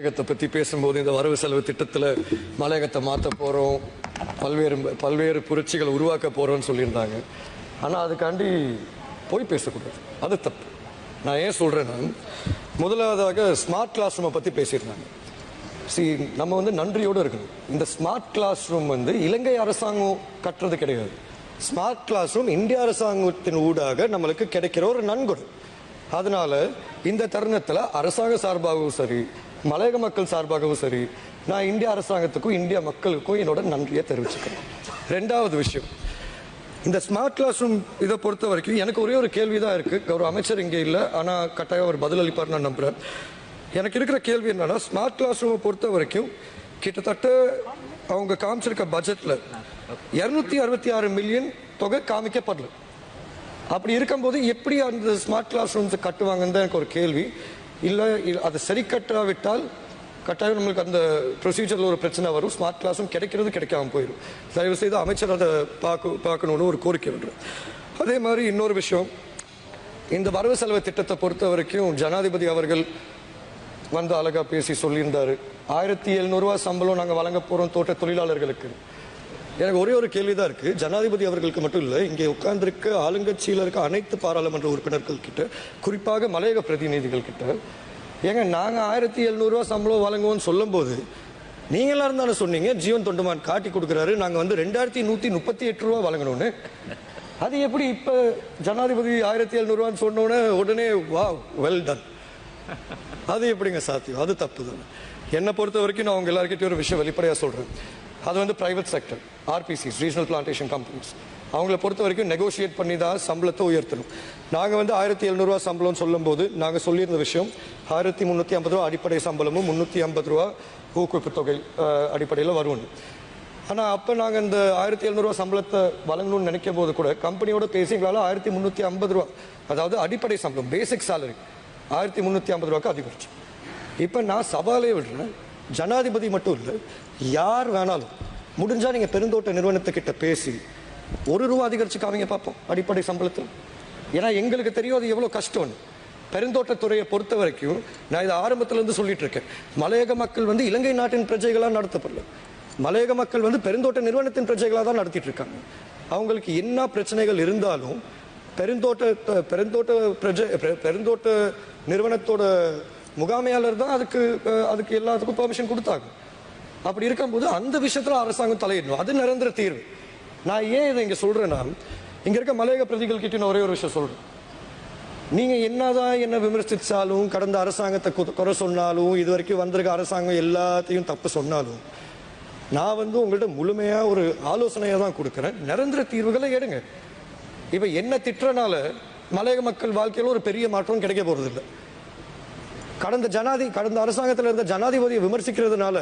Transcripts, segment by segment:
மலையகத்தை பற்றி பேசும்போது இந்த வரவு செலவு திட்டத்தில் மலையகத்தை மாற்ற போகிறோம் பல்வேறு பல்வேறு புரட்சிகளை உருவாக்க போகிறோம்னு சொல்லியிருந்தாங்க. ஆனால் அதுக்காண்டி போய் பேசக்கூடாது. அது தப்பு. நான் ஏன் சொல்கிறேன்னா முதலாவதாக ஸ்மார்ட் கிளாஸ் ரூமை பற்றி பேசியிருந்தாங்க. சி நம்ம வந்து நன்றியோடு இருக்கணும். இந்த ஸ்மார்ட் கிளாஸ் ரூம் வந்து இலங்கை அரசாங்கம் கட்டுறது கிடையாது. ஸ்மார்ட் கிளாஸ் ரூம் இந்திய அரசாங்கத்தின் ஊடாக நம்மளுக்கு கிடைக்கிற ஒரு நன்கொடை. அதனால இந்த தருணத்தில் அரசாங்க சார்பாகவும் சரி மலையக மக்கள் சார்பாகவும் சரி நான் இந்திய அரசாங்கத்துக்கும் இந்திய மக்களுக்கும் என்னோட நன்றியை தெரிவிச்சுக்கிறேன். ரெண்டாவது விஷயம் இந்த ஸ்மார்ட் கிளாஸ் ரூம் இதை பொறுத்த வரைக்கும் எனக்கு ஒரே ஒரு கேள்வி தான் இருக்குது கௌரவ அமைச்சர் இங்கே இல்லை ஆனால் கட்டாயம் அவர் பதில் அளிப்பார் நான் நம்புகிறேன் எனக்கு இருக்கிற கேள்வி என்னென்னா ஸ்மார்ட் கிளாஸ் ரூமை பொறுத்த வரைக்கும் கிட்டத்தட்ட அவங்க காமிச்சிருக்க பட்ஜெட்டில் இரநூத்தி அறுபத்தி ஆறு மில்லியன் தொகை காமிக்கப்படல. அப்படி இருக்கும்போது எப்படி அந்த ஸ்மார்ட் கிளாஸ் ரூம்ஸை கட்டுவாங்கன்னு தான் எனக்கு ஒரு கேள்வி. இல்லை அதை சரி கட்டாவிட்டால் கட்டாயம் நம்மளுக்கு அந்த ப்ரொசீஜரில் ஒரு பிரச்சனை வரும். ஸ்மார்ட் கிளாஸும் கிடைக்கிறது கிடைக்காம போயிடும் தயவு செய்து அமைச்சர் அதை பார்க்க பார்க்கணுன்னு ஒரு கோரிக்கை விடுறேன் அதே மாதிரி இன்னொரு விஷயம். இந்த வரவு செலவு திட்டத்தை பொறுத்த வரைக்கும் ஜனாதிபதி அவர்கள் வந்து அழகாக பேசி சொல்லியிருந்தார். ஆயிரத்தி எழுநூறுவா சம்பளம் நாங்கள் வழங்க போகிறோம் தோட்ட தொழிலாளர்களுக்கு. எனக்கு ஒரே ஒரு கேள்வி தான் இருக்கு. ஜனாதிபதி அவர்களுக்கு மட்டும் இல்லை இங்கே உட்கார்ந்திருக்க ஆளுங்கட்சியில் இருக்க அனைத்து பாராளுமன்ற உறுப்பினர்கள் கிட்ட குறிப்பாக மலையக பிரதிநிதிகள் கிட்ட ஏங்க நாங்கள் ஆயிரத்தி எழுநூறுவா சம்பளம் வழங்குவோம்னு சொல்லும்போது நீங்க எல்லாரும் தானே சொன்னீங்க ஜீவன் தொண்டுமான் காட்டி கொடுக்குறாரு நாங்கள் வந்து ரெண்டாயிரத்தி நூற்றி முப்பத்தி எட்டு ரூபா வழங்கணும்னு. அது எப்படி இப்போ ஜனாதிபதி ஆயிரத்தி எழுநூறுவான்னு சொன்னோன்னே உடனே வா வெல் டன் அது எப்படிங்க சாத்தியம்? அது தப்பு தான். என்னை பொறுத்த வரைக்கும் நான் உங்க எல்லாருக்கிட்டையும் ஒரு விஷயம் வெளிப்படையாக சொல்கிறேன் அது வந்து private sector RPCs regional plantation companies அவங்கள பொறுத்த வரைக்கும் நெகோஷியேட் பண்ணி தான் சம்பளத்தை உயர்த்தணும். நாங்கள் வந்து ஆயிரத்தி எழுநூறுவா சம்பளம்னு சொல்லும்போது நாங்கள் சொல்லியிருந்த விஷயம் ஆயிரத்தி முந்நூற்றி ஐம்பது ரூபா அடிப்படை சம்பளமும் முந்நூற்றி ஐம்பது ரூபா ஊக்குவிப்பு தொகை அடிப்படையில் வரும்னு. ஆனால் அப்போ நாங்கள் இந்த ஆயிரத்தி எழுநூறுவா சம்பளத்தை வழங்கணும்னு நினைக்கும் போது கூட கம்பெனியோட பேசி எங்களால் ஆயிரத்தி முந்நூற்றி ஐம்பது ரூபா அதாவது அடிப்படை சம்பளம் பேசிக் சேலரி ஆயிரத்தி முந்நூற்றி ஐம்பது ரூபாய்க்கு அதிகரிச்சு. இப்போ நான் சவாலே விடுறேன் ஜனாதிபதி மட்டும் இல்லை யார் வேணாலும் முடிஞ்சால் நீங்கள் பெருந்தோட்ட நிறுவனத்துக்கிட்ட பேசி ஒரு ரூபா அதிகரித்து காமிங்க பார்ப்போம் அடிப்படை சம்பளத்தில். ஏன்னா எங்களுக்கு தெரியும் அது எவ்வளோ கஷ்டம்னு. பெருந்தோட்டத்துறையை பொறுத்த வரைக்கும் நான் இதை ஆரம்பத்திலேருந்து சொல்லிட்டு இருக்கேன். மலையக மக்கள் வந்து இலங்கை நாட்டின் பிரஜைகளாக நடத்தப்படல. மலையக மக்கள் வந்து பெருந்தோட்ட நிறுவனத்தின் பிரஜைகளாக தான் நடத்திட்டு இருக்காங்க. அவங்களுக்கு என்ன பிரச்சனைகள் இருந்தாலும் பெருந்தோட்ட பெருந்தோட்ட பிரஜை பெ- பெருந்தோட்ட நிறுவனத்தோட முகாமையாளர் தான் அதுக்கு அதுக்கு எல்லாத்துக்கும் பெர்மிஷன் கொடுத்தாங்க. அப்படி இருக்கும்போது அந்த விஷயத்துல அரசாங்கம் தலையிடணும். அது நிரந்தர தீர்வு. நான் ஏன் இதை இங்க சொல்றேன்னா இங்க இருக்க மலையக பிரதிகள் கிட்ட நான் ஒரே ஒரு விஷயம் சொல்றேன். நீங்க என்னதான் என்ன விமர்சிச்சாலும் கடந்த அரசாங்கத்தை குறை சொன்னாலும் இது வரைக்கும் வந்திருக்க அரசாங்கம் எல்லாத்தையும் தப்பு சொன்னாலும் நான் வந்து உங்கள்கிட்ட முழுமையா ஒரு ஆலோசனையை தான் கொடுக்குறேன். நிரந்தர தீர்வுகளை எடுங்க. இப்ப என்ன திட்டுறனால மலையக மக்கள் வாழ்க்கையில் ஒரு பெரிய மாற்றம் கிடைக்க போறது கடந்த ஜனாதி கடந்த அரசாங்கத்தில் இருந்த ஜனாதிபதியை விமர்சிக்கிறதுனால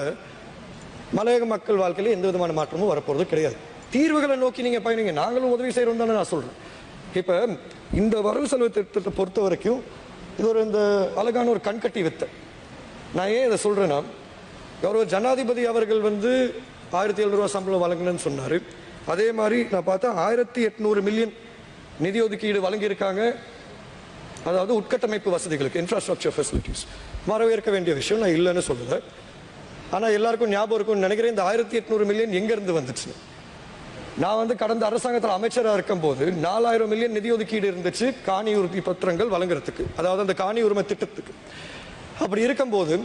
மலையக மக்கள் வாழ்க்கையில் எந்த விதமான மாற்றமும் வரப்போறது கிடையாது. தீர்வுகளை நோக்கி நீங்க பயணிங்க. நாங்களும் உதவி செய்யறோம் தானே நான் சொல்றேன். இப்ப இந்த வரவு செலவு திட்டத்தை பொறுத்த வரைக்கும் இது ஒரு இந்த அழகான ஒரு கண்கட்டி வித்தை. நான் ஏன் இதை சொல்றேன்னா கௌரவ ஜனாதிபதி அவர்கள் வந்து ஆயிரத்தி எழுநூறுவா சம்பளம் வழங்கணும்னு சொன்னார். அதே மாதிரி நான் பார்த்தா ஆயிரத்தி எட்நூறு மில்லியன் நிதி ஒதுக்கீடு வழங்கியிருக்காங்க. அதாவது உட்கட்டமைப்பு வசதிகளுக்கு இன்ஃப்ராஸ்ட்ரக்சர் ஃபெசிலிட்டிஸ் வரவேற்க வேண்டிய விஷயம் நான் இல்லைன்னு சொல்லுவேன் ஆனால் எல்லாருக்கும் ஞாபகம் இருக்கும்னு நினைக்கிறேன். இந்த ஆயிரத்தி எட்நூறு மில்லியன் எங்கேருந்து வந்துச்சு? நான் வந்து கடந்த அரசாங்கத்தில் அமைச்சராக இருக்கும்போது நாலாயிரம் மில்லியன் நிதி ஒதுக்கீடு இருந்துச்சு காணி உறுதி பத்திரங்கள் வழங்குறதுக்கு. அதாவது அந்த காணி உரிமை திட்டத்துக்கு. அப்படி இருக்கும்போது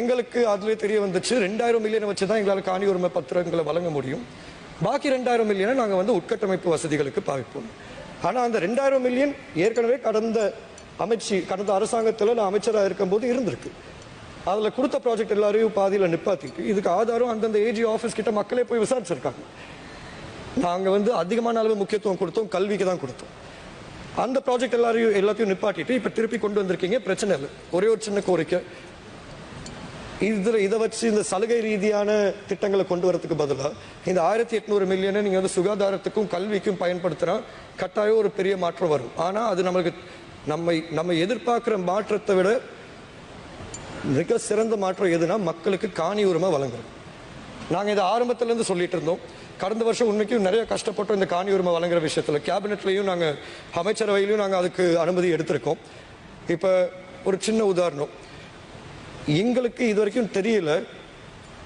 எங்களுக்கு அதுலேயே தெரிய வந்துச்சு ரெண்டாயிரம் மில்லியனை வச்சு தான் எங்களால் காணி உரிமை பத்திரங்களை வழங்க முடியும். பாக்கி ரெண்டாயிரம் மில்லியனை நாங்கள் வந்து உட்கட்டமைப்பு வசதிகளுக்கு பாவிப்போம். ஆனால் அந்த ரெண்டாயிரம் மில்லியன் ஏற்கனவே கடந்த அமைச்சு கடந்த அரசாங்கத்தில் நான் அமைச்சராக இருக்கும்போது இருந்திருக்கு. அதில் கொடுத்த ப்ராஜெக்ட் எல்லாரையும் பாதியில் நிப்பாத்திட்டு இதுக்கு ஆதாரம் அந்தந்த ஏஜி ஆஃபீஸ் கிட்ட மக்களே போய் விசாரிச்சிருக்காங்க. நாங்கள் வந்து அதிகமான அளவு முக்கியத்துவம் கொடுத்தோம் கல்விக்கு தான் கொடுத்தோம். அந்த ப்ராஜெக்ட் எல்லாரையும் எல்லாத்தையும் நிப்பாட்டிட்டு இப்போ திருப்பி கொண்டு வந்திருக்கீங்க பிரச்சனை இல்லை. ஒரே ஒரு சின்ன கோரிக்கை. இதில் இதை வச்சு இந்த சலுகை ரீதியான திட்டங்களை கொண்டு வரதுக்கு பதிலாக இந்த ஆயிரத்தி எட்நூறு மில்லியனை நீங்கள் வந்து சுகாதாரத்துக்கும் கல்விக்கும் பயன்படுத்தினா கட்டாயம் ஒரு பெரிய மாற்றம் வரும். ஆனால் அது நம்மளுக்கு நம்மை நம்ம எதிர்பார்க்குற மாற்றத்தை விட மிக சிறந்த மாற்றம் எதுனா மக்களுக்கு காணி உரிமை வழங்குறது. நாங்கள் இதை ஆரம்பத்துலேருந்து சொல்லிட்டு இருந்தோம். கடந்த வருஷம் உண்மைக்கும் நிறைய கஷ்டப்பட்டோம் இந்த காணி உரிமை வழங்குற விஷயத்தில். கேபினெட்லையும் நாங்கள் அமைச்சரவையிலையும் நாங்கள் அதுக்கு அனுமதி எடுத்திருக்கோம். இப்போ ஒரு சின்ன உதாரணம். எங்களுக்கு இது வரைக்கும் தெரியல.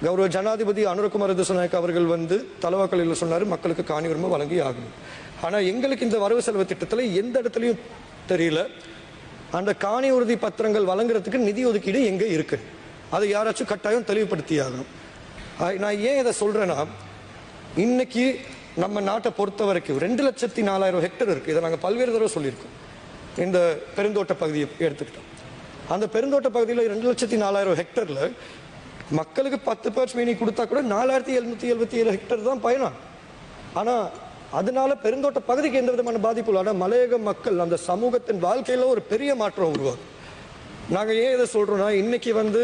கௌரவ ஜனாதிபதி அனுரகுமார் திசநாயக் அவர்கள் வந்து தலவாக்கலையில் சொன்னார் மக்களுக்கு காணி உரிமை வழங்கி ஆகணும். ஆனால் எங்களுக்கு இந்த வரவு செலவு திட்டத்தில் எந்த இடத்துலையும் தெரியல. அந்த காணி உறுதி பத்திரங்கள் வழங்குறதுக்கு நிதி ஒதுக்கீடு எங்கே இருக்கு? அதை யாராச்சும் கட்டாயம் தெளிவுபடுத்தி ஆகணும் நான் ஏன் இதை சொல்றேன்னா இன்னைக்கு நம்ம நாட்டை பொறுத்த வரைக்கும் ரெண்டு லட்சத்தி நாலாயிரம் ஹெக்டர் இருக்கு. இதை நாங்கள் பல்வேறு தடவை சொல்லியிருக்கோம். இந்த பெருந்தோட்ட பகுதியை எடுத்துக்கிட்டோம். அந்த பெருந்தோட்ட பகுதியில் ரெண்டு லட்சத்தி நாலாயிரம் ஹெக்டரில் மக்களுக்கு பத்து பேர்ஸ் மீனி கொடுத்தா கூட நாலாயிரத்தி எழுநூத்தி எழுபத்தி ஏழு ஹெக்டர் தான் பயணம். ஆனால் அதனால பெருந்தோட்ட பகுதிக்கு எந்த விதமான பாதிப்பு இல்லை மலையக மக்கள் அந்த சமூகத்தின் வாழ்க்கையில் ஒரு பெரிய மாற்றம் உருவாகும் நாங்கள் ஏன் இதை சொல்கிறோன்னா இன்றைக்கி வந்து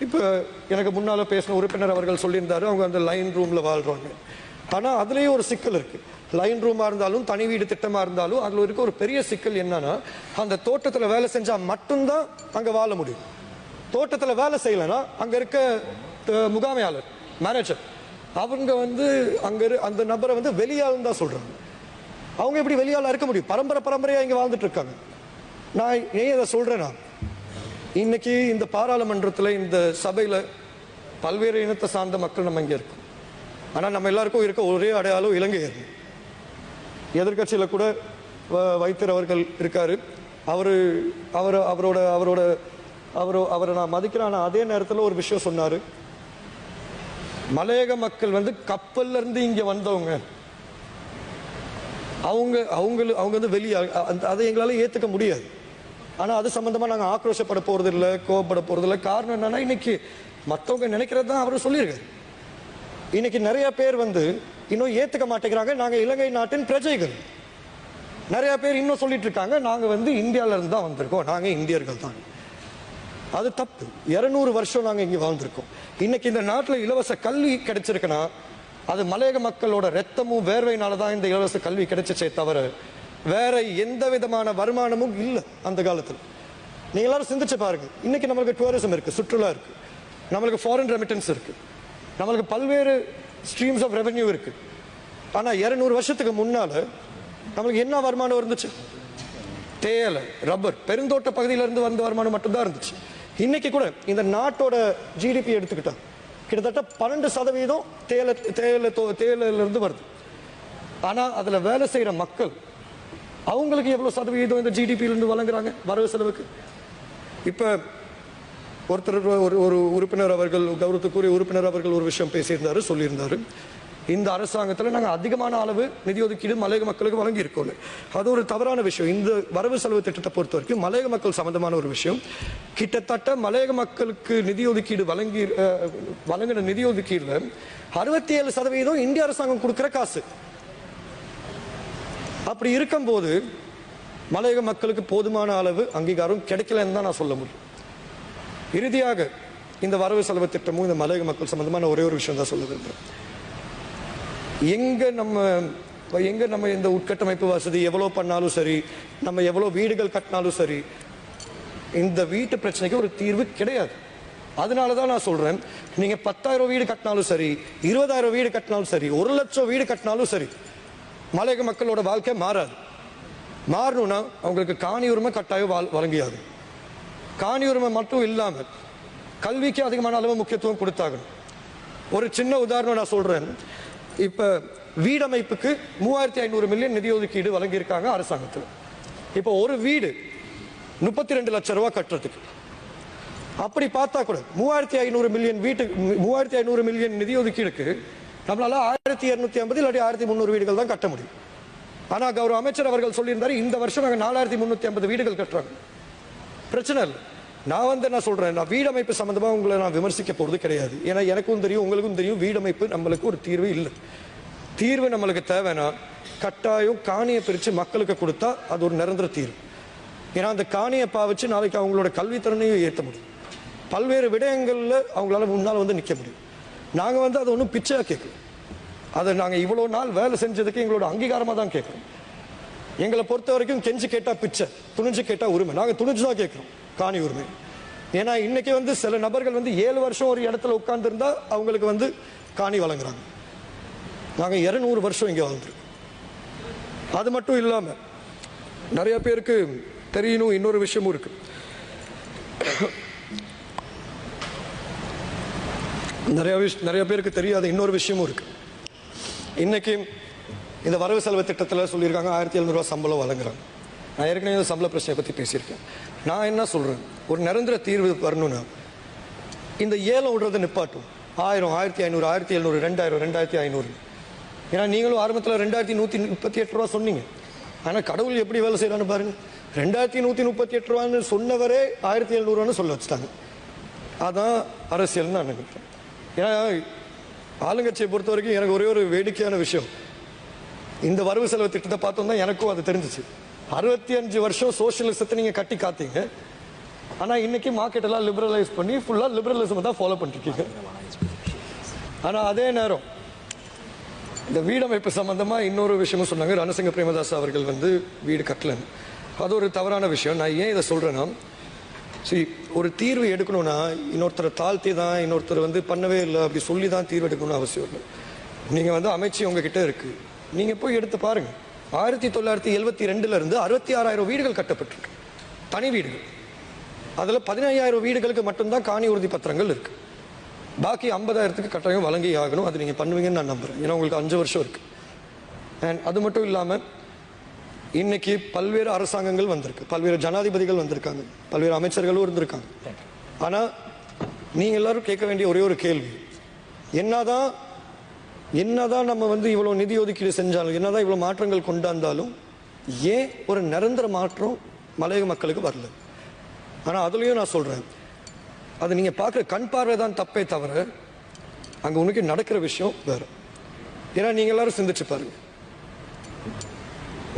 இப்போ எனக்கு முன்னால் பேசின உறுப்பினர் அவர்கள் சொல்லியிருந்தாரு அவங்க அந்த லைன் ரூமில் வாழ்கிறாங்க ஆனால் அதுலேயும் ஒரு சிக்கல் இருக்குது லைன் ரூமாக இருந்தாலும் தனி வீடு திட்டமாக இருந்தாலும் அதில் இருக்க ஒரு பெரிய சிக்கல் என்னன்னா அந்த தோட்டத்தில் வேலை செஞ்சால் மட்டும்தான் அங்கே வாழ முடியும். தோட்டத்தில் வேலை செய்யலைன்னா அங்கே இருக்க முகாமையாளர் மேனேஜர் அவங்க வந்து அங்கே இரு- அந்த நபரை வந்து வெளியாளுன்னு தான் சொல்கிறாங்க அவங்க எப்படி வெளியால் இருக்க முடியும்? பரம்பரை பரம்பரையாக இங்கே வாழ்ந்துட்டு இருக்காங்க. நான் ஏன் இதை சொல்கிறேன்னா இன்னைக்கு இந்த பாராளுமன்றத்தில் இந்த சபையில் பல்வேறு இனத்தை சார்ந்த மக்கள் நம்ம இங்கே இருக்கோம். ஆனால் நம்ம எல்லாருக்கும் இருக்க ஒரே அடையாளம் இலங்கையர் எதிர்கட்சியில் கூட வ- வைத்தியர் அவர்கள் இருக்கார். அவர் அவர் அவரோட அவரோட அவரோ அவரை நான் மதிக்கிறேன். ஆனால் அதே நேரத்தில் ஒரு விஷயம் சொன்னார். மலையக மக்கள் வந்து கப்பல்ல இருந்து இங்க வந்தவங்க. அவங்க அவங்க அவங்க வந்து வெளியே அந்த- அதை எங்களால ஏத்துக்க முடியாது. ஆனா அது சம்பந்தமா நாங்க ஆக்ரோஷப்பட போறது இல்ல கோவப்பட போறது இல்ல காரணம் என்னன்னா இன்னைக்கு மத்தவங்க நினைக்கிறது தான் அவர் சொல்லியிருக்காரு. இன்னைக்கு நிறைய பேர் வந்து இன்னும் ஏத்துக்க மாட்டேங்கிறாங்க. நாங்க இலங்கை நாட்டின் பிரஜைகள். நிறைய பேர் இன்னும் சொல்லிட்டு இருக்காங்க. நாங்க வந்து இந்தியால இருந்து தான் வந்திருக்கோம். நாங்க இந்தியர்கள் தான். அது தப்பு. இரநூறு வருஷம் நாங்கள் இங்கே வாழ்ந்திருக்கோம். இன்னைக்கு இந்த நாட்டில் இலவச கல்வி கிடைச்சிருக்குன்னா அது மலையக மக்களோட ரத்தமும் வேர்வையினால தான் இந்த இலவச கல்வி கிடைச்சிச்சே தவிர வேற எந்த விதமான வருமானமும் இல்லை அந்த காலத்தில். நீங்கள் எல்லாரும் சிந்திச்சு பாருங்க. இன்னைக்கு நம்மளுக்கு டூரிசம் இருக்கு சுற்றுலா இருக்கு. நம்மளுக்கு ஃபாரின் ரெமிட்டன்ஸ் இருக்கு. நம்மளுக்கு பல்வேறு ஸ்ட்ரீம்ஸ் ஆஃப் ரெவென்யூ இருக்கு. ஆனால் இரநூறு வருஷத்துக்கு முன்னால நம்மளுக்கு என்ன வருமானம் இருந்துச்சு? தேயிலை ரப்பர் பெருந்தோட்ட பகுதியிலிருந்து வந்த வருமானம் மட்டும்தான் இருந்துச்சு. இன்னைக்கு கூட இந்த நாட்டோட ஜிடிபி எடுத்துக்கிட்டா கிட்டத்தட்ட பன்னெண்டு சதவீதம் தேயிலை தேயிலை தோ- தேயிலையில வருது. ஆனால் அதில் வேலை செய்கிற மக்கள் அவங்களுக்கு எவ்வளோ சதவீதம் இந்த ஜிடிபியிலிருந்து வழங்குறாங்க வரவு செலவுக்கு? இப்போ ஒருத்தர் ஒரு ஒரு உறுப்பினர் அவர்கள் கௌரவத்துக்குரிய உறுப்பினர் அவர்கள் ஒரு விஷயம் பேசியிருந்தாரு சொல்லியிருந்தாரு. இந்த அரசாங்கத்தில் நாங்கள் அதிகமான அளவு நிதி ஒதுக்கீடு மலையக மக்களுக்கு வழங்கி இருக்கோம் அது ஒரு தவறான விஷயம். இந்த வரவு செலவு திட்டத்தை பொறுத்த வரைக்கும் மலையக மக்கள் சம்பந்தமான ஒரு விஷயம். கிட்டத்தட்ட மலையக மக்களுக்கு நிதி ஒதுக்கீடு வழங்கி வழங்கின நிதி ஒதுக்கீடுல அறுபத்தி ஏழு சதவீதம் இந்திய அரசாங்கம் கொடுக்குற காசு. அப்படி இருக்கும்போது மலையக மக்களுக்கு போதுமான அளவு அங்கீகாரம் கிடைக்கலன்னு தான் நான் சொல்ல முடியும். இறுதியாக இந்த வரவு செலவு திட்டமும் இந்த மலையக மக்கள் சம்பந்தமான ஒரே ஒரு விஷயம் தான் சொல்ல விரும்புகிறேன் எங்கே நம்ம எங்கே நம்ம இந்த உட்கட்டமைப்பு வசதி எவ்வளோ பண்ணாலும் சரி நம்ம எவ்வளோ வீடுகள் கட்டினாலும் சரி இந்த வீட்டு பிரச்சனைக்கு ஒரு தீர்வு கிடையாது. அதனால தான் நான் சொல்கிறேன் நீங்கள் பத்தாயிரம் வீடு கட்டினாலும் சரி இருபதாயிரம் வீடு கட்டினாலும் சரி ஒரு லட்சம் வீடு கட்டினாலும் சரி மலையக மக்களோட வாழ்க்கை மாறாது. மாறணும்னா அவங்களுக்கு காணி உரிமை கட்டாயம் வாழ்- வழங்கியாகும் காணி உரிமை மட்டும் இல்லாமல் கல்விக்கு அதிகமான அளவு முக்கியத்துவம் கொடுத்தாகணும். ஒரு சின்ன உதாரணம் நான் சொல்கிறேன் இப்போ வீடமைப்புக்கு மூவாயிரத்தி ஐநூறு மில்லியன் நிதி ஒதுக்கீடு வழங்கியிருக்காங்க அரசாங்கத்தில். இப்போ ஒரு வீடு முப்பத்தி ரெண்டு லட்ச ரூபா கட்டுறதுக்கு. அப்படி பார்த்தா கூட மூவாயிரத்தி ஐநூறு மில்லியன் வீட்டு மூவாயிரத்தி ஐநூறு மில்லியன் நிதி ஒதுக்கீடுக்கு நம்மளால ஆயிரத்தி இரநூத்தி ஐம்பது இல்லாட்டி ஆயிரத்தி முந்நூறு வீடுகள் தான் கட்ட முடியும். ஆனால் கௌரவ அமைச்சர் அவர்கள் சொல்லியிருந்தாரு இந்த வருஷம் நாங்கள் நாலாயிரத்தி முந்நூற்றி ஐம்பது வீடுகள் கட்டுறாங்க. பிரச்சனை இல்லை. நான் வந்து என்ன சொல்றேன் நான் வீடமைப்பு சம்பந்தமா உங்களை நான் விமர்சிக்க போறது கிடையாது. ஏன்னா எனக்கும் தெரியும் உங்களுக்கும் தெரியும் வீடமைப்பு நம்மளுக்கு ஒரு தீர்வு இல்லை. தீர்வு நம்மளுக்கு தேவைன்னா கட்டாயம் காணியை பிரித்து மக்களுக்கு கொடுத்தா அது ஒரு நிரந்தர தீர்வு. ஏன்னா அந்த காணியை பாவிச்சு நாளைக்கு அவங்களோட கல்வித்திறனையும் ஏற்ற முடியும். பல்வேறு விடயங்களில் அவங்களால முன்னால் வந்து நிற்க முடியும். நாங்கள் வந்து அதை ஒன்றும் பிச்சையாக கேட்கணும் அதை நாங்கள் இவ்வளோ நாள் வேலை செஞ்சதுக்கு எங்களோட அங்கீகாரமாக தான் கேட்குறோம். எங்களை பொறுத்த வரைக்கும் கெஞ்சி கேட்டால் பிச்சை துணிஞ்சு கேட்டால் உரிமை. நாங்கள் துணிஞ்சு தான் கேட்குறோம். காணி உரிமை. ஏன்னா இன்னைக்கு வந்து சில நபர்கள் வந்து ஏழு வருஷம் ஒரு இடத்துல உட்கார்ந்துருந்தா அவங்களுக்கு வந்து காணி வழங்குறாங்க. நாங்கள் இருநூறு வருஷம் இங்கே வாழ்ந்துருக்கோம் அது மட்டும் இல்லாம நிறைய பேருக்கு தெரியணும் இன்னொரு விஷயமும் இருக்கு. நிறைய விஷ் நிறைய பேருக்கு தெரியாத இன்னொரு விஷயமும் இருக்கு. இன்னைக்கு இந்த வரவு செலவு திட்டத்தில் சொல்லியிருக்காங்க ஆயிரத்தி எழுநூறுவா சம்பளம் வழங்குறாங்க. நான் ஏற்கனவே சம்பள பிரச்சனையை பற்றி பேசியிருக்கேன். நான் என்ன சொல்கிறேன் ஒரு நிரந்தர தீர்வு வரணும்னா இந்த ஏலம் விடுறதை நிப்பாட்டும். ஆயிரம் ஆயிரத்தி ஐநூறு ஆயிரத்தி எழுநூறு ரெண்டாயிரம் ரெண்டாயிரத்தி ஐநூறு. ஏன்னா நீங்களும் ஆரம்பத்தில் ரெண்டாயிரத்தி நூற்றி முப்பத்தி எட்டு ரூபா சொன்னீங்க. ஆனால் கடவுள் எப்படி வேலை செய்கிறான்னு பாருங்க. ரெண்டாயிரத்தி நூற்றி முப்பத்தி எட்டு ரூபான்னு சொன்னவரே ஆயிரத்தி எழுநூறுவான்னு சொல்ல வச்சுட்டாங்க. அதான் அரசியல்னு நான் நினைக்கிறேன். ஏன்னா ஆளுங்கட்சியை பொறுத்த வரைக்கும் எனக்கு ஒரே ஒரு வேடிக்கையான விஷயம். இந்த வரவு செலவு திட்டத்தை பார்த்தோம் தான் எனக்கும் அது தெரிஞ்சிச்சு. அறுபத்தி அஞ்சு வருஷம் சோசியலிசத்தை நீங்க கட்டி காத்தீங்க. ஆனா இன்னைக்கு மார்க்கெட் எல்லாம் லிபரலைஸ் பண்ணி ஃபுல்லா லிபரலிசம் தான் ஃபாலோ பண்ணிருக்கீங்க ஆனா அதே நேரம் இந்த வீடமைப்பு சம்பந்தமா இன்னொரு விஷயமும் சொன்னாங்க. ரணசிங்க பிரேமதாஸ் அவர்கள் வந்து வீடு கட்டலன்னு. அது ஒரு தவறான விஷயம். நான் ஏன் இதை சொல்றேன்னா சரி ஒரு தீர்வு எடுக்கணும்னா இன்னொருத்தரை தாழ்த்தி தான் இன்னொருத்தர் வந்து பண்ணவே இல்லை அப்படி சொல்லி தான் தீர்வு எடுக்கணும்னு அவசியம் இல்லை. நீங்கள் வந்து அமைச்சு உங்ககிட்ட இருக்கு. நீங்கள் போய் எடுத்து பாருங்க. ஆயிரத்தி தொள்ளாயிரத்தி எழுபத்தி ரெண்டுலேருந்து அறுபத்தி ஆறாயிரம் வீடுகள் கட்டப்பட்டிருக்கு. தனி வீடுகள். அதில் பதினையாயிரம் வீடுகளுக்கு மட்டும்தான் காணி உறுதி பத்திரங்கள் இருக்குது பாக்கி ஐம்பதாயிரத்துக்கு கட்டாயம் வழங்கி ஆகணும். அது நீங்கள் பண்ணுவீங்கன்னு நான் நம்புறேன். ஏன்னா உங்களுக்கு அஞ்சு வருஷம் இருக்குது அண்ட் அது மட்டும் இல்லாமல் இன்னைக்கு பல்வேறு அரசாங்கங்கள் வந்திருக்கு. பல்வேறு ஜனாதிபதிகள் வந்திருக்காங்க. பல்வேறு அமைச்சர்களும் இருந்திருக்காங்க. ஆனால் நீங்கள் எல்லாரும் கேட்க வேண்டிய ஒரே ஒரு கேள்வி. என்னதான் என்னதான் நம்ம வந்து இவ்வளவு நிதி ஒதுக்கீடு செஞ்சாலும் என்னதான் இவ்வளவு மாற்றங்கள் கொண்டாந்தாலும் ஏன் ஒரு நிரந்தர மாற்றம் மலையக மக்களுக்கு வரல? ஆனா அதுலயும் நான் சொல்றேன். அது நீங்க பார்க்குற கண் பார்வை தான் தப்பே தவிர அங்க உனக்கு நடக்கிற விஷயம் வேற. ஏன்னா நீங்க எல்லாரும் சிந்திச்சு பாருங்க.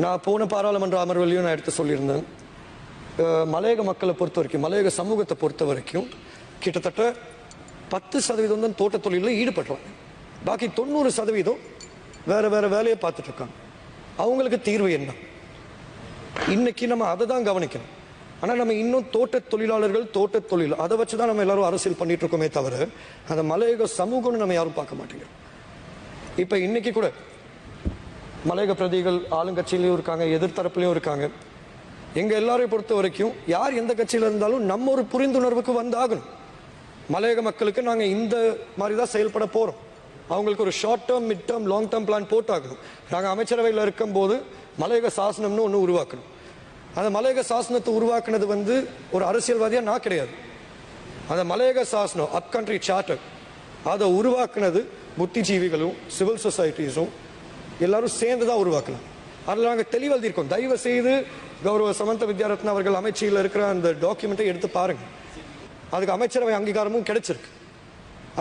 நான் போன பாராளுமன்ற அமர்வுலையும் நான் எடுத்து சொல்லியிருந்தேன். மலையக மக்களை பொறுத்த வரைக்கும் மலையக சமூகத்தை பொறுத்த வரைக்கும் கிட்டத்தட்ட பத்து சதவீதம் தான் தோட்ட தொழிலில் ஈடுபடுறாங்க. பாக்கி தொண்ணூறு சதவீதம் வேற வேற வேலையை பார்த்துட்டு இருக்காங்க அவங்களுக்கு தீர்வு என்ன? இன்னைக்கு நம்ம அதை தான் கவனிக்கணும். ஆனால் நம்ம இன்னும் தோட்ட தொழிலாளர்கள் தோட்ட தொழில் அதை வச்சு தான் நம்ம எல்லாரும் அரசியல் பண்ணிட்டு இருக்கோமே தவிர அந்த மலையக சமூகம்னு நம்ம யாரும் பார்க்க மாட்டேங்கிறோம் இப்போ இன்னைக்கு கூட மலையக பிரதிகள் ஆளுங்கட்சியிலையும் இருக்காங்க எதிர்த்தரப்புலையும் இருக்காங்க. எங்கள் எல்லாரையும் பொறுத்த வரைக்கும் யார் எந்த கட்சியில் இருந்தாலும் நம்ம ஒரு புரிந்துணர்வுக்கு வந்தாகணும். மலையக மக்களுக்கு நாங்கள் இந்த மாதிரி தான் செயல்பட போகிறோம் அவங்களுக்கு ஒரு short term mid term long term plan போட்டாகணும் நாங்கள் அமைச்சரவையில் இருக்கும்போது மலையக சாசனம்னு ஒன்று உருவாக்கணும். அந்த மலையக சாசனத்தை உருவாக்குனது வந்து ஒரு அரசியல்வாதியாக நான் கிடையாது. அந்த மலையக சாசனம் அப் கண்ட்ரி சார்ட்டர் அதை உருவாக்குனது புத்திஜீவிகளும் சிவில் சொசைட்டிஸும் எல்லாரும் சேர்ந்து தான் உருவாக்கலாம் அதில் நாங்கள் தெளிவெழுதியிருக்கோம் தயவு செய்து கௌரவ சமந்த வித்யாரத்னா அவர்கள் அமைச்சியில் இருக்கிற அந்த டாக்குமெண்ட்டை எடுத்து பாருங்கள் அதுக்கு அமைச்சரவை அங்கீகாரமும் கிடைச்சிருக்கு.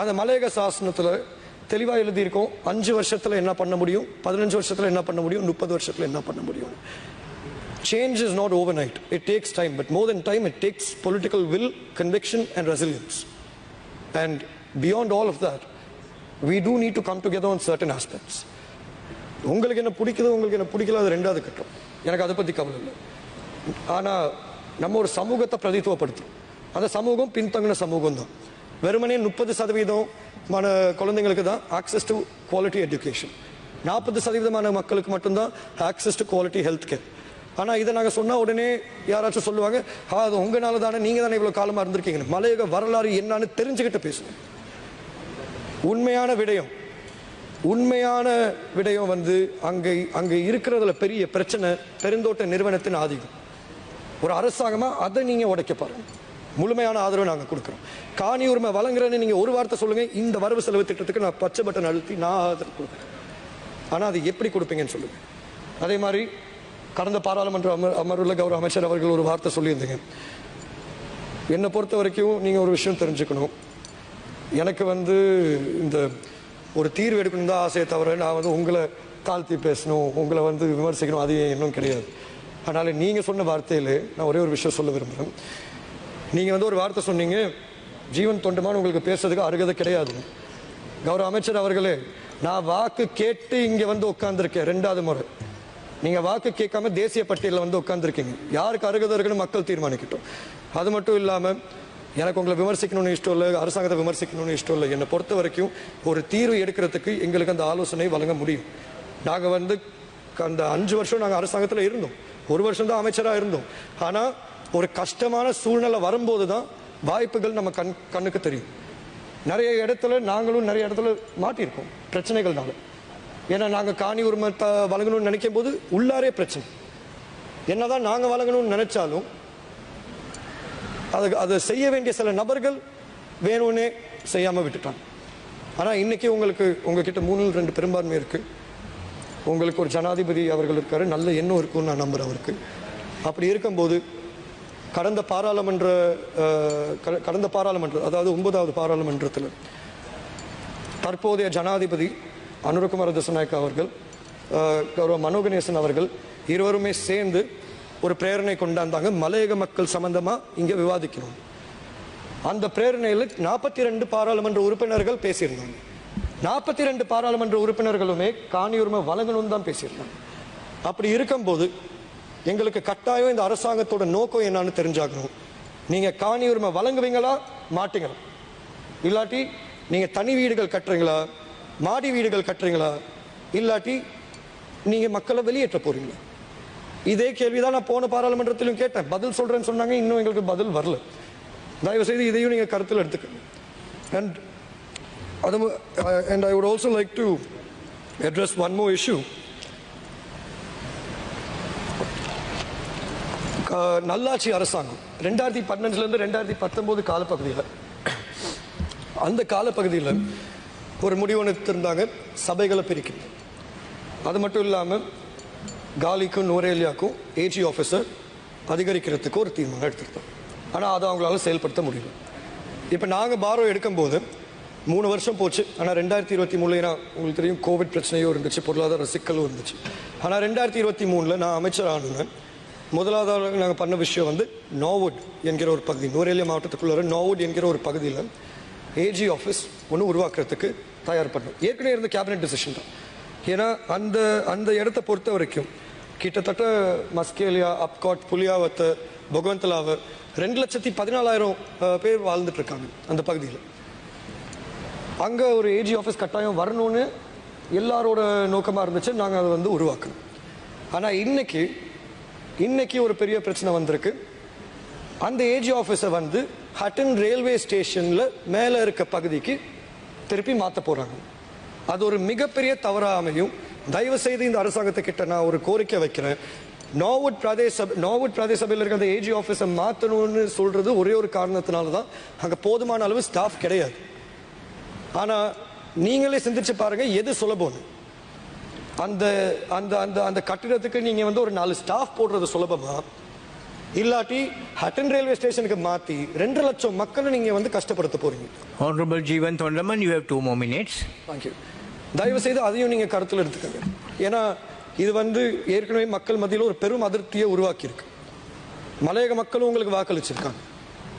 அந்த மலையக சாசனத்தில் தெளிவாக எழுதியிருக்கோம். அஞ்சு வருஷத்தில் என்ன பண்ண முடியும்? பதினஞ்சு வருஷத்தில் என்ன பண்ண முடியும்? முப்பது வருஷத்தில் என்ன பண்ண முடியும்? Change is not overnight it takes time but more than time it takes political will conviction and resilience and beyond all of that we do need to come together on certain aspects உங்களுக்கு என்ன பிடிக்குது உங்களுக்கு என்ன பிடிக்கல அது ரெண்டாவது கட்டம். எனக்கு அதை பற்றி கவலை இல்லை. ஆனால் நம்ம ஒரு சமூகத்தை பிரதித்துவப்படுத்தும் அந்த சமூகம் பின்தங்கின சமூகம் தான் வெறுமனே முப்பது சதவீதம் மன குழந்தைங்களுக்கு தான் ஆக்சஸ் டு குவாலிட்டி எஜுகேஷன் நாற்பது சதவீதமான மக்களுக்கு மட்டும்தான் access to quality health care ஆனால் இதை நாங்கள் சொன்னால் உடனே யாராச்சும் சொல்லுவாங்க ஆ அது உங்களால தானே நீங்கள் தானே இவ்வளோ காலமாக இருந்திருக்கீங்க மலையக வரலாறு என்னன்னு தெரிஞ்சுக்கிட்டு பேசுங்க உண்மையான விடயம் உண்மையான விடயம் வந்து அங்கே அங்கே இருக்கிறதுல பெரிய பிரச்சனை பெருந்தோட்ட நிறுவனத்தின் ஆதிக்கம். ஒரு அரசாங்கமாக அதை நீங்கள் உடைக்க பாருங்கள் முழுமையான ஆதரவை நாங்கள் கொடுக்குறோம். காணி உரிமை வழங்குறேன்னு நீங்கள் ஒரு வார்த்தை சொல்லுங்கள் இந்த வரவு செலவு திட்டத்துக்கு நான் பச்சை பட்டன் அழுத்தி நான் ஆதரவு கொடுக்குறேன். ஆனால் அது எப்படி கொடுப்பீங்கன்னு சொல்லுங்கள் அதே மாதிரி கடந்த பாராளுமன்ற அமர் அமர்வுள்ள கௌரவ அமைச்சர் அவர்கள் ஒரு வார்த்தை சொல்லியிருந்தீங்க. என்னை பொறுத்த வரைக்கும் நீங்கள் ஒரு விஷயம் தெரிஞ்சுக்கணும். எனக்கு வந்து இந்த ஒரு தீர்வு எடுக்கணும் தான் ஆசையை தவிர நான் வந்து உங்களை தாழ்த்தி பேசணும் உங்களை வந்து விமர்சிக்கணும் அது இன்னும் கிடையாது. அதனால் நீங்கள் சொன்ன வார்த்தையில் நான் ஒரே ஒரு விஷயம் சொல்ல விரும்புகிறேன் நீங்கள் வந்து ஒரு வார்த்தை சொன்னீங்க ஜீவன் தொண்டமான உங்களுக்கு பேசுறதுக்கு அருகதை கிடையாது. கௌரவ அமைச்சர் அவர்களே நான் வாக்கு கேட்டு இங்கே வந்து உட்காந்துருக்கேன் ரெண்டாவது முறை. நீங்கள் வாக்கு கேட்காம தேசிய பட்டியலில் வந்து உட்காந்துருக்கீங்க யாருக்கு அருகதை இருக்குன்னு மக்கள் தீர்மானிக்கட்டும். அது மட்டும் இல்லாமல் எனக்கு உங்களை விமர்சிக்கணும்னு இஷ்டம் இல்லை அரசாங்கத்தை விமர்சிக்கணும்னு இஷ்டம் இல்லை. என்னை பொறுத்த வரைக்கும் ஒரு தீர்வு எடுக்கிறதுக்கு எங்களுக்கு அந்த ஆலோசனை வழங்க முடியும். நாங்கள் வந்து அந்த அஞ்சு வருஷம் நாங்கள் அரசாங்கத்தில் இருந்தோம். ஒரு வருஷம் தான் அமைச்சராக இருந்தோம். ஆனால் ஒரு கஷ்டமான சூழ்நிலை வரும்போது தான் வாய்ப்புகள் நம்ம கண் கண்ணுக்கு தெரியும். நிறைய இடத்துல நாங்களும் நிறைய இடத்துல மாட்டியிருக்கோம் பிரச்சனைகள்னால. ஏன்னா நாங்கள் காணி உரிமை த வழங்கணும்னு நினைக்கும் போது உள்ளாரே பிரச்சனை. என்னதான் நாங்கள் வழங்கணும்னு நினச்சாலும் அது அதை செய்ய வேண்டிய சில நபர்கள் வேணும்னே செய்யாமல் விட்டுட்டாங்க. ஆனால் இன்றைக்கி உங்களுக்கு உங்ககிட்ட மூணில் ரெண்டு பெரும்பான்மை இருக்குது உங்களுக்கு ஒரு ஜனாதிபதி அவர்கள் இருக்கார் நல்ல எண்ணம் இருக்கும்னு நான் நம்புகிறேன் அவருக்கு. அப்படி இருக்கும்போது கடந்த பாராளுமன்ற கட- கடந்த பாராளுமன்ற அதாவது ஒன்பதாவது பாராளுமன்றத்தில் தற்போதைய ஜனாதிபதி அனுரகுமார திசநாயக்க அவர்கள் கௌரவ மனோகணேசன் அவர்கள் இருவருமே சேர்ந்து ஒரு பிரேரணை கொண்டாந்தாங்க. மலையக மக்கள் சம்பந்தமாக இங்கே விவாதிக்கணும். அந்த பிரேரணையில் நாற்பத்தி ரெண்டு பாராளுமன்ற உறுப்பினர்கள் பேசியிருந்தாங்க. நாற்பத்தி ரெண்டு பாராளுமன்ற உறுப்பினர்களுமே காணி உரிமை வழங்கணும்னு தான் பேசியிருந்தாங்க. அப்படி இருக்கும்போது எங்களுக்கு கட்டாயம் இந்த அரசாங்கத்தோட நோக்கம் என்னன்னு தெரிஞ்சாகணும். நீங்க காணி உரிமை வழங்குவீங்களா? மாட்டீங்களா? இல்லாட்டி நீங்க தனி வீடுகள் கட்டுறீங்களா? மாடி வீடுகள் கட்டுறீங்களா? இல்லாட்டி நீங்க மக்களை வெளியேற்ற போறீங்களா? இதே கேள்விதான் நான் போன பாராளுமன்றத்திலும் கேட்டேன். பதில் சொல்றேன்னு சொன்னாங்க இன்னும் எங்களுக்கு பதில் வரல. தயவு செய்து இதையும் நீங்க கருத்தில் எடுத்துக்கணும் அண்ட் அது and I would also like to address one more issue நல்லாட்சி அரசாங்கம். ரெண்டாயிரத்தி பன்னெண்டுலேருந்து ரெண்டாயிரத்தி பத்தொம்போது காலப்பகுதியில். அந்த காலப்பகுதியில் ஒரு முடிவு எடுத்திருந்தாங்க சபைகளை பிரிக்கணும் அது மட்டும் இல்லாமல் காலிக்கும் நூரேலியாக்கும் ஏஜி ஆஃபீஸர் அதிகரிக்கிறதுக்கு ஒரு தீர்மானம் எடுத்திருந்தோம். ஆனால் அதை அவங்களால செயல்படுத்த முடியல. இப்போ நாங்கள் பாரோ எடுக்கும்போது மூணு வருஷம் போச்சு. ஆனால் ரெண்டாயிரத்தி இருபத்தி மூணுல உங்களுக்கு தெரியும் கோவிட் பிரச்சனையும் இருந்துச்சு பொருளாதார சிக்கலும் இருந்துச்சு. ஆனால் ரெண்டாயிரத்தி இருபத்தி மூணில் நான் அமைச்சர் ஆனேன் முதலாவதாக நாங்கள் பண்ண விஷயம் வந்து நாவுட் என்கிற ஒரு பகுதி. நூரேலியா மாவட்டத்துக்குள்ள நாவுட் என்கிற ஒரு பகுதியில் ஏஜி ஆஃபீஸ் ஒன்று உருவாக்குறதுக்கு தயார் பண்ணோம். ஏற்கனவே இருந்த கேபினெட் டிசிஷன் தான். ஏன்னா அந்த அந்த இடத்த பொறுத்த வரைக்கும் கிட்டத்தட்ட மஸ்கேலியா அப்காட் புலியாவத்து பகவந்தலாவை ரெண்டு லட்சத்தி பதினாலாயிரம் பேர் வாழ்ந்துட்டு இருக்காங்க அந்த பகுதியில். அங்கே ஒரு ஏஜி ஆஃபீஸ் கட்டாயம் வரணும்னு எல்லாரோட நோக்கமாக இருந்துச்சு. நாங்கள் அதை வந்து உருவாக்கணும். ஆனால் இன்னைக்கு இன்னைக்கு ஒரு பெரிய பிரச்சனை வந்திருக்கு. அந்த ஏஜி ஆஃபீஸை வந்து ஹட்டன் ரயில்வே ஸ்டேஷனில் மேலே இருக்க பகுதிக்கு திருப்பி மாற்ற போகிறாங்க அது ஒரு மிகப்பெரிய தவறாக அமையும். தயவு செய்து இந்த அரசாங்கத்தை கிட்ட நான் ஒரு கோரிக்கை வைக்கிறேன். நாவுட் பிரதேச சபை நாவுட் பிரதேச சபையில் இருக்க அந்த ஏஜி ஆஃபீஸை மாற்றணும்னு சொல்றது ஒரே ஒரு காரணத்தினால தான் அங்கே போதுமான அளவு ஸ்டாஃப் கிடையாது. ஆனால் நீங்களே சிந்திச்சு பாருங்க எது சுலபம்னு. அந்த அந்த அந்த அந்த கட்டிடத்துக்கு நீங்க வந்து ஒரு நாலு ஸ்டாஃப் போடுறது சுலபமா? இல்லாட்டி ஹட்டன் ரயில்வே ஸ்டேஷனுக்கு மாத்தி ரெண்டு லட்சம் மக்களை நீங்க வந்து கஷ்டப்படுத்த போறீங்க. Honorable Jeevan Thondaman, you have two more minutes. Thank you தயவு செய்து அதையும் நீங்க கருத்தில் எடுத்துக்கங்க. ஏன்னா இது வந்து ஏற்கனவே மக்கள் மத்தியில் ஒரு பெரும் அதிருப்தியை உருவாக்கியிருக்கு. மலையக மக்களும் உங்களுக்கு வாக்களிச்சிருக்காங்க.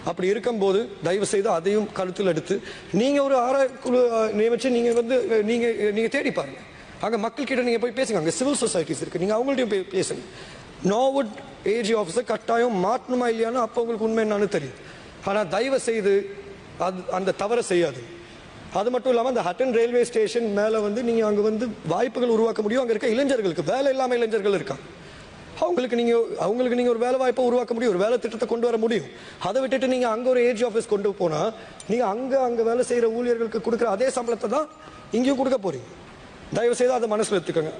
அப்படி இருக்கும்போது தயவு செய்து அதையும் கருத்தில் எடுத்து நீங்க ஒரு ஆராய் குழு அஹ், நியமிச்சு நீங்க வந்து அஹ், நீங்க நீங்க தேடி பாருங்க. அங்கே மக்கள் கிட்ட நீங்கள் போய் பேசுங்க. அங்கே சிவில் சொசைட்டிஸ் இருக்குது நீங்கள் அவங்கள்ட்டையும் போய் பேசுங்க. நோவுட் ஏஜி ஆஃபீஸர் கட்டாயம் மாற்றணுமா இல்லையான்னு அப்போ உங்களுக்கு உண்மை என்னன்னு தெரியும். ஆனால் தயவு செய்து அது அந்த தவறை செய்யாது. அது மட்டும் இல்லாமல் அந்த ஹட்டன் ரயில்வே ஸ்டேஷன் மேலே வந்து நீங்கள் அங்கே வந்து வாய்ப்புகள் உருவாக்க முடியும். அங்கே இருக்க இளைஞர்களுக்கு வேலை இல்லாமல் இளைஞர்கள் இருக்காங்க. அவங்களுக்கு நீங்கள் அவங்களுக்கு நீங்கள் ஒரு வேலை வாய்ப்பை உருவாக்க முடியும். ஒரு வேலை திட்டத்தை கொண்டு வர முடியும். அதை விட்டுட்டு நீங்கள் அங்கே ஒரு ஏஜி ஆஃபீஸ் கொண்டு போனால் நீங்கள் அங்கே அங்கே வேலை செய்கிற ஊழியர்களுக்கு கொடுக்குற அதே சம்பளத்தை தான் இங்கேயும் கொடுக்க போறீங்க. தயவு செய்து அதை மனசில் எடுத்துக்கோங்க.